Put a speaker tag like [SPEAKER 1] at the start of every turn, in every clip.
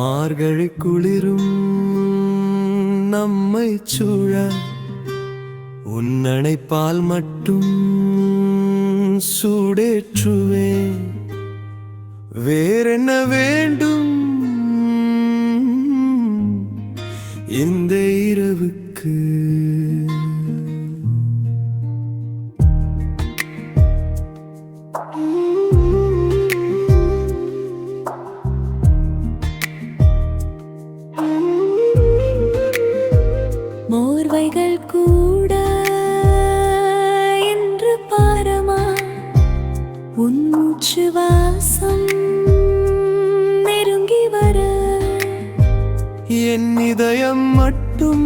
[SPEAKER 1] மார்கழி குளிரும் நம்மை சூழ உன்னணைப்பால் மட்டும் சூடேற்றுவே. வேறென்ன வேண்டும்? இந்த இரவுக்கு
[SPEAKER 2] காற்று வாசம் நெருங்கி வர.
[SPEAKER 1] என் இதயம் மட்டும்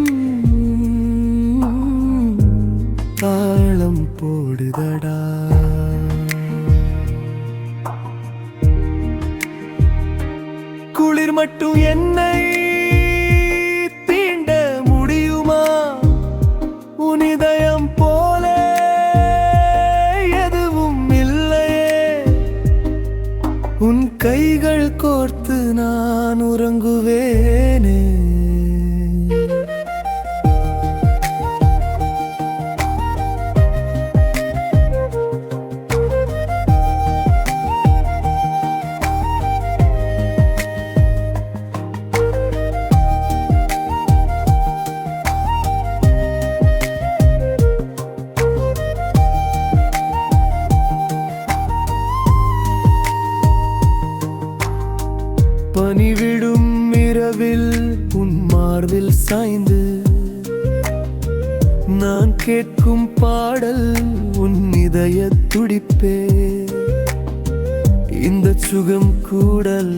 [SPEAKER 1] தாளம் போடுதடா. இரவில் உன் மார்பில் சாய்ந்து. நான் கேட்கும் பாடல் உன் இதய துடிப்பே. இந்த சுகம் கூடல்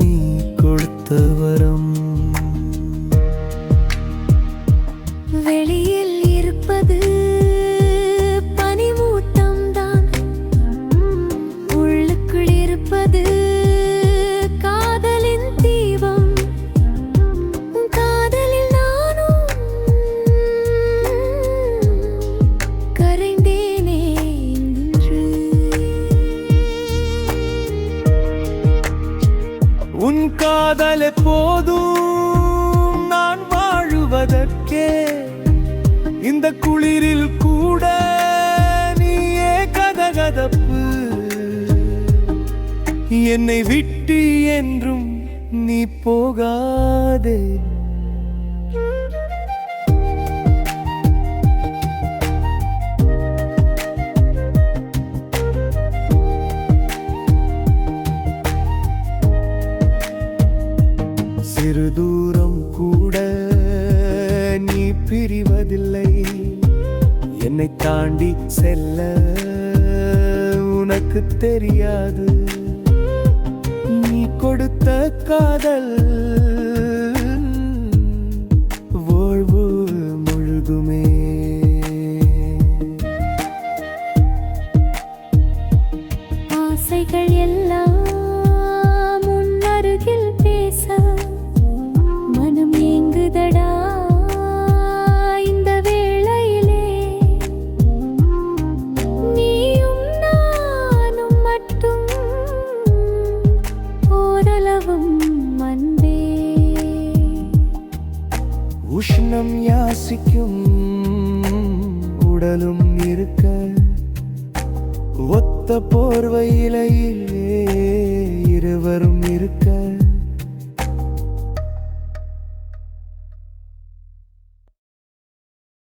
[SPEAKER 1] நீ கொடுத்த வரம்.
[SPEAKER 2] வெளியில் இருப்பது
[SPEAKER 1] உன் காதல் போதும் நான் வாழுவதற்கே. இந்த குளிரில் கூட நீயே கதகதப்பு. என்னை விட்டு என்றும் நீ போகாதே. தூரம் கூட நீ பிரிவதில்லை. என்னை தாண்டி செல்ல உனக்கு தெரியாது. நீ கொடுத்த காதல் வாழ்வு முழுதுமே.
[SPEAKER 2] ஆசைகள் எல்லாம்
[SPEAKER 1] உஷ்ணம் யாசிக்கும் உடலும் இருக்க ஒத்த போர்வையிலேயே இருவரும்